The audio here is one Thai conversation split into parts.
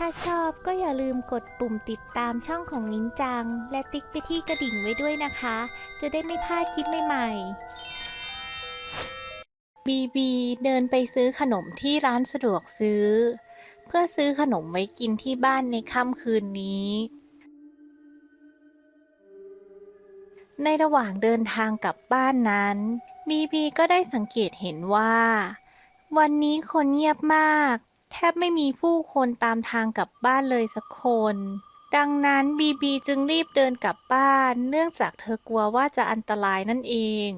ถ้าชอบก็อย่าลืมกดปุ่มติดตามช่องของนิ้นจัง และติ๊กไปที่กระดิ่งไว้ด้วยนะคะ จะได้ไม่พลาดคลิปใหม่ๆ บีบีเดินไปซื้อขนมที่ร้านสะดวกซื้อ เพื่อซื้อขนมไว้กินที่บ้านในค่ำคืนนี้ ในระหว่างเดินทางกลับบ้านนั้น บีบีก็ได้สังเกตเห็นว่า วันนี้คนเงียบมาก บไม่มีผู้คนตามทางกลับบ้านเลยสักคน ดังนั้นบีบีจึงรีบเดินกลับบ้าน เนื่องจากเธอกลัวว่าจะอันตรายนั่นเอง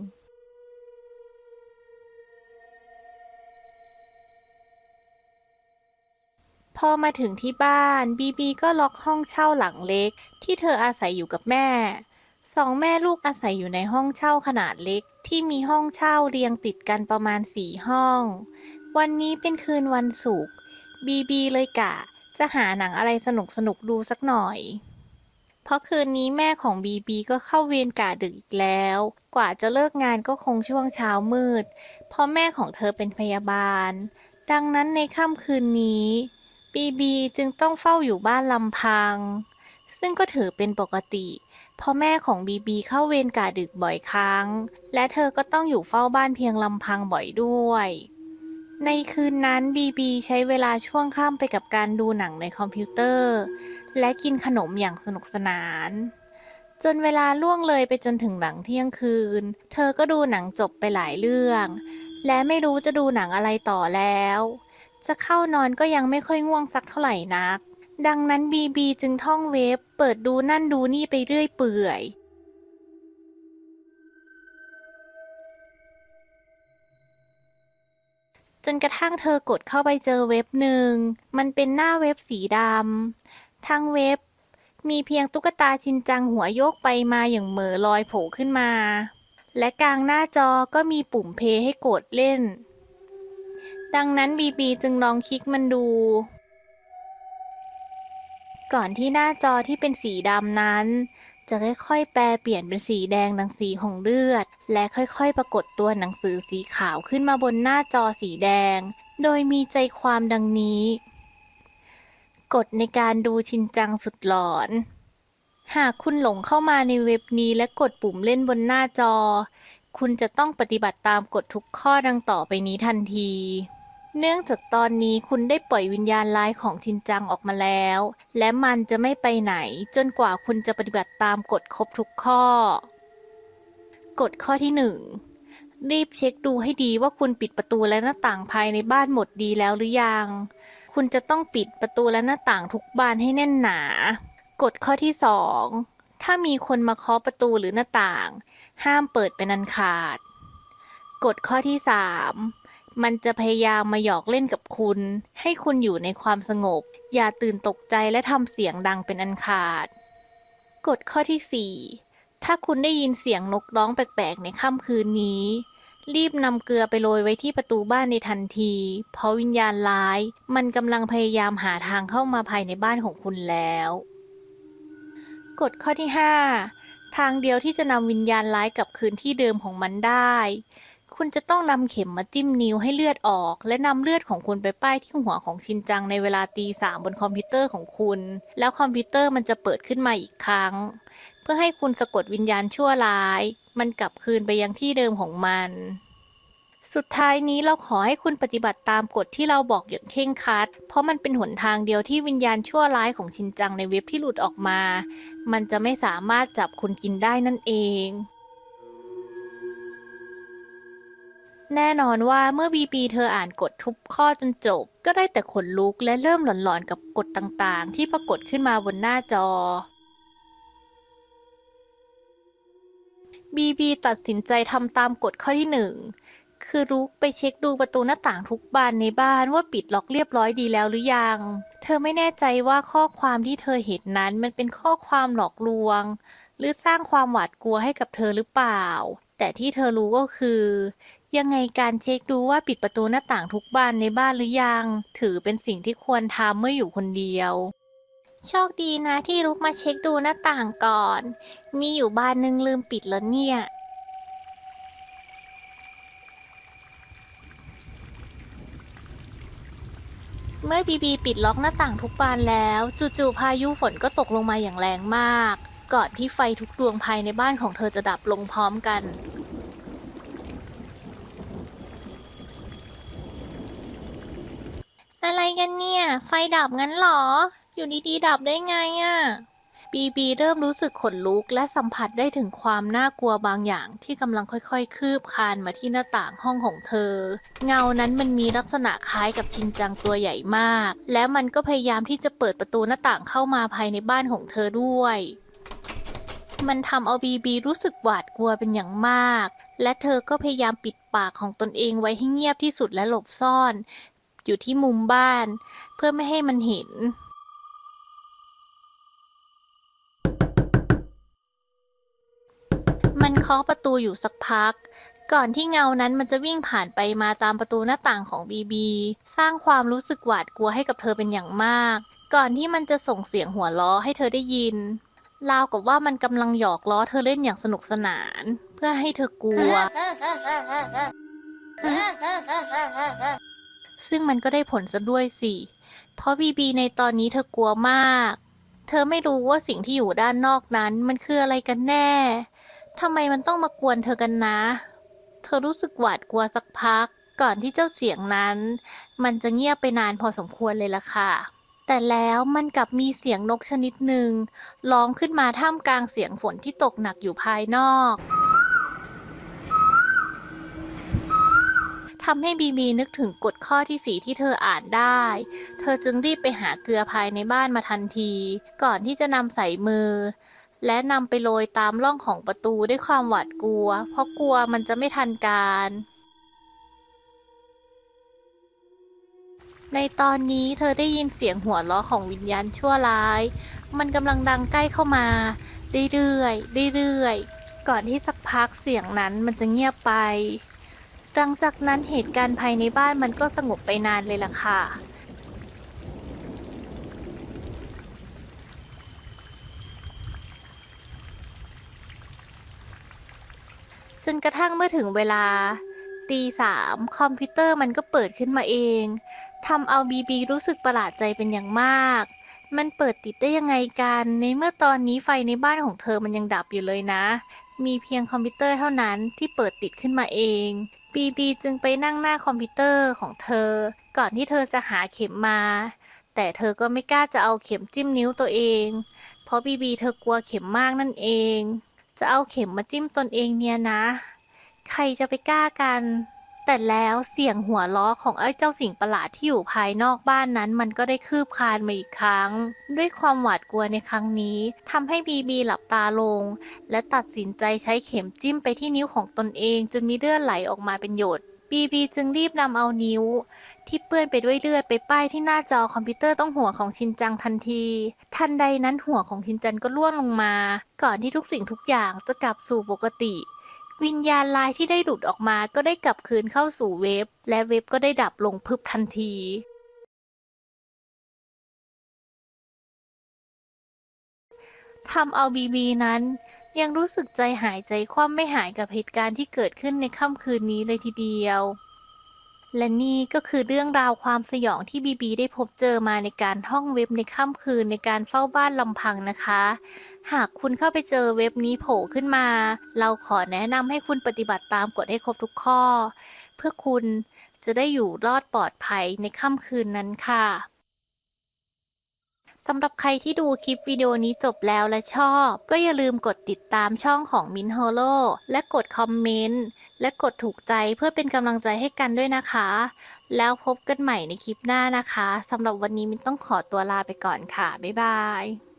พอมาถึงที่บ้านบีบีก็ล็อกห้องเช่าหลังเล็ก ที่เธออาศัยอยู่กับแม่ สองแม่ลูกอาศัยอยู่ในห้องเช่าขนาดเล็ก ที่มีห้องเช่าเรียงติดกันประมาณสี่ห้อง วันนี้เป็นคืนวันศุกร์ บีบีเลยกะ จะหาหนังอะไรสนุกสนุกดูสักหน่อย เพราะคืนนี้แม่ของบีบีก็เข้าเวรกะดึกอีกแล้ว กว่าจะเลิกงานก็คงช่วงเช้ามืด เพราะแม่ของเธอเป็นพยาบาล ดังนั้นในค่ำคืนนี้ บีบีจึงต้องเฝ้าอยู่บ้านลำพัง ซึ่งก็ถือเป็นปกติเพราะแม่ของบีบีเข้าเวรกะดึกบ่อยครั้ง และเธอก็ต้องอยู่เฝ้าบ้านเพียงลำพังบ่อยด้วย ในคืนนั้นบีบีใช้เวลาช่วงค่ำไปกับการดูหนังในคอมพิวเตอร์ และกินขนมอย่างสนุกสนาน จนเวลาล่วงเลยไปจนถึงหลังเที่ยงคืน เธอก็ดูหนังจบไปหลายเรื่อง และไม่รู้จะดูหนังอะไรต่อแล้ว จะเข้านอนก็ยังไม่ค่อยง่วงสักเท่าไหร่นัก ดังนั้นบีบีจึงท่องเว็บ เปิดดูนั่นดูนี่ไปเรื่อยเปื่อย จนกระทั่งเธอกดเข้าไปเจอเว็บหนึ่ง มันเป็นหน้าเว็บสีดำทางเว็บ มีเพียงตุ๊กตาชินจังหัวโยกไปมาอย่างเหม่อลอยโผล่ขึ้นมา และกลางหน้าจอก็มีปุ่มเพย์ให้กดเล่น ดังนั้นบีบีจึงลองคลิกมันดู ก่อนที่หน้าจอที่เป็นสีดำนั้น จะค่อยๆ แปลเปลี่ยนเป็นสีแดงดังสีของเลือด และค่อยๆ ปรากฏตัวหนังสือสีขาวขึ้นมาบนหน้าจอสีแดง โดยมีใจความดังนี้ กฎในการดูชินจังสุดหลอน หากคุณหลงเข้ามาในเว็บนี้และกดปุ่มเล่นบนหน้าจอ คุณจะต้องปฏิบัติตามกฎทุกข้อดังต่อไปนี้ทันที เนื่องจากตอนนี้คุณได้ปล่อยวิญญาณร้ายของชินจังออกมาแล้ว และมันจะไม่ไปไหน จนกว่าคุณจะปฏิบัติตามกฎครบทุกข้อ กฎข้อที่หนึ่งรีบเช็คดูให้ดีว่าคุณปิดประตูและหน้าต่างภายในบ้านหมดดีแล้วหรือยัง คุณจะต้องปิดประตูและหน้าต่างทุกบานให้แน่นหนา กฎข้อที่สองถ้ามีคนมาเคาะประตูหรือหน้าต่าง ห้ามเปิดเป็นอันขาด กฎข้อที่สา มันจะพยายามมาหยอกเล่นกับคุณ ให้คุณอยู่ในความสงบ อย่าตื่นตกใจและทำเสียงดังเป็นอันขาด กฎข้อที่สี่ถ้าคุณได้ยินเสียงนกร้องแปลกๆ ในค่ำคืนนี้ รีบนำเกลือไปโรยไว้ที่ประตูบ้านในทันที เพราะวิญญาณร้าย มันกำลังพยายามหาทางเข้ามาภายในบ้านของคุณแล้ว กฎข้อที่ 5 ทางเดียวที่จะนำวิญญาณร้ายกลับคืนที่เดิมของมันได้ คุณจะต้องนำเข็มมาจิ้มนิ้วให้เลือดออก และนำเลือดของคุณไปป้ายที่หัวของชินจังในเวลาตีสามบนคอมพิวเตอร์ของคุณ แล้วคอมพิวเตอร์มันจะเปิดขึ้นมาอีกครั้ง เพื่อให้คุณสะกดวิญญาณชั่วร้าย มันกลับคืนไปยังที่เดิมของมัน สุดท้ายนี้เราขอให้คุณปฏิบัติตามกฎที่เราบอกอย่างเคร่งครัด เพราะมันเป็นหนทางเดียวที่วิญญาณชั่วร้ายของชินจังในเว็บที่หลุดออกมา มันจะไม่สามารถจับคุณกินได้นั่นเอง แน่นอนว่าเมื่อบีบีเธออ่านกฎทุกข้อจนจบ ก็ได้แต่ขนลุกและเริ่มหลอนๆกับกฎต่างๆ ที่ปรากฏขึ้นมาบนหน้าจอบีบีตัดสินใจทำตามกฎข้อที่หนึ่งคือรุกไปเช็คดูประตูหน้าต่างทุกบานในบ้านว่าปิดล็อกเรียบร้อยดีแล้วหรือยัง เธอไม่แน่ใจว่าข้อความที่เธอเห็นนั้นมันเป็นข้อความหลอกลวง หรือสร้างความหวาดกลัวให้กับเธอหรือเปล่า แต่ที่เธอรู้ก็คือ ยังไงการเช็คดูว่าปิดประตูหน้าต่างทุกบานในบ้านหรือยัง ถือเป็นสิ่งที่ควรทำเมื่ออยู่คนเดียว โชคดีนะที่รุกมาเช็คดูหน้าต่างก่อน มีอยู่บานหนึงลืมปิดแล้วเนี่ย เมื่อบีบีปิดล็อกหน้าต่างทุกบานแล้วจู่ๆพายุฝนก็ตกลงมาอย่างแรงมาก ก่อนที่ไฟทุกดวงภายในบ้านของเธอจะดับลงพร้อมกัน อะไรกันเนี่ย ไฟดับงั้นหรอ อยู่ดีๆดับได้ไงอะ่ะ บีบีเริ่มรู้สึกขนลุกและสัมผัสได้ถึงความน่ากลัวบางอย่างที่กำลังค่อยๆ คืบคานมาที่หน้าต่างห้องของเธอ เงานั้นมันมีลักษณะคล้ายกับชินจังตัวใหญ่มาก และมันก็พยายามที่จะเปิดประตูหน้าต่างเข้ามาภายในบ้านของเธอด้วย มันทำเอาบีบีรู้สึกหวาดกลัวเป็นอย่างมาก และเธอก็พยายามปิดปากของตนเองไว้ให้เงียบที่สุดและหลบซ่อน อยู่ที่มุมบ้าน เพื่อไม่ให้มันเห็น มันเคาะประตูอยู่สักพัก ก่อนที่เงานั้นมันจะวิ่งผ่านไปมาตามประตูหน้าต่างของบีบี สร้างความรู้สึกหวาดกลัวให้กับเธอเป็นอย่างมาก ก่อนที่มันจะส่งเสียงหัวล้อให้เธอได้ยินราวกับว่ามันกำลังหยอกล้อเธอเล่นอย่างสนุกสนาน เพื่อให้เธอกลัว ซึ่งมันก็ได้ผลซะด้วยสิ เพราะบีบีในตอนนี้เธอกลัวมาก เธอไม่รู้ว่าสิ่งที่อยู่ด้านนอกนั้นมันคืออะไรกันแน่ทำไมมันต้องมากวนเธอกันนะ เธอรู้สึกหวาดกลัวสักพัก ก่อนที่เจ้าเสียงนั้น มันจะเงียบไปนานพอสมควรเลยล่ะค่ะ แต่แล้วมันกลับมีเสียงนกชนิดหนึ่งร้องขึ้นมาท่ามกลางเสียงฝนที่ตกหนักอยู่ภายนอก ทำให้บีบีนึกถึงกฎข้อที่สีที่เธออ่านได้ เธอจึงรีบไปหาเกลือภายในบ้านมาทันที ก่อนที่จะนำใส่มือ และนำไปโรยตามร่องของประตูด้วยความหวาดกลัว เพราะกลัวมันจะไม่ทันการในตอนนี้เธอได้ยินเสียงหัวเราะของวิญญาณชั่วร้าย มันกำลังดังใกล้เข้ามา เรื่อยๆ เรื่อยๆ ก่อนที่สักพักเสียงนั้นมันจะเงียบไป หลังจากนั้นเหตุการณ์ภายในบ้านมันก็สงบไปนานเลยล่ะค่ะ จนกระทั่งเมื่อถึงเวลาตีสามคอมพิวเตอร์มันก็เปิดขึ้นมาเองทำเอาบีบีรู้สึกประหลาดใจเป็นอย่างมาก มันเปิดติดได้ยังไงกัน ในเมื่อตอนนี้ไฟในบ้านของเธอมันยังดับอยู่เลยนะ มีเพียงคอมพิวเตอร์เท่านั้นที่เปิดติดขึ้นมาเอง บีบีจึงไปนั่งหน้าคอมพิวเตอร์ของเธอ ก่อนที่เธอจะหาเข็มมา แต่เธอก็ไม่กล้าจะเอาเข็มจิ้มนิ้วตัวเอง เพราะบีบีเธอกลัวเข็มมากนั่นเอง จะเอาเข็มมาจิ้มตนเองเนี่ยนะ ใครจะไปกล้ากัน แต่แล้วเสียงหัวล้อของไอ้เจ้าสิ่งประหลาดที่อยู่ภายนอกบ้านนั้น มันก็ได้คืบคลานมาอีกครั้ง ด้วยความหวาดกลัวในครั้งนี้ทำให้บีบีหลับตาลง และตัดสินใจใช้เข็มจิ้มไปที่นิ้วของตนเอง จนมีเลือดไหลออกมาเป็นหยดบีบีจึงรีบนำเอานิ้ว ที่เปื้อนไปด้วยเลือดไปป้ายที่หน้าจอคอมพิวเตอร์ต้องหัวของชินจังทันที ทันใดนั้นหัวของชินจังก็ร่วงลงมา ก่อนที่ทุกสิ่งทุกอย่างจะกลับสู่ปกติ วิญญาณลายที่ได้หลุดออกมาก็ได้กลับคืนเข้าสู่เวฟและเวฟก็ได้ดับลงพึบทันทีทำเอาบีบีนั้น ยังรู้สึกใจหายใจคว่ำไม่หายกับเหตุการณ์ที่เกิดขึ้นในค่ำคืนนี้เลยทีเดียว และนี่ก็คือเรื่องราวความสยองที่บีบีได้พบเจอมาในการท่องเว็บในค่ำคืนในการเฝ้าบ้านลำพังนะคะ หากคุณเข้าไปเจอเว็บนี้โผล่ขึ้นมา เราขอแนะนำให้คุณปฏิบัติตามกฎให้ครบทุกข้อ เพื่อคุณจะได้อยู่รอดปลอดภัยในค่ำคืนนั้นค่ะ สำหรับใครที่ดูคลิปวิดีโอนี้จบแล้วและชอบ ก็อย่าลืมกดติดตามช่องของมินโฮโลและกดคอมเมนต์และกดถูกใจเพื่อเป็นกำลังใจให้กันด้วยนะคะ แล้วพบกันใหม่ในคลิปหน้านะคะสำหรับวันนี้มินต้องขอตัวลาไปก่อนค่ะ บ๊ายบาย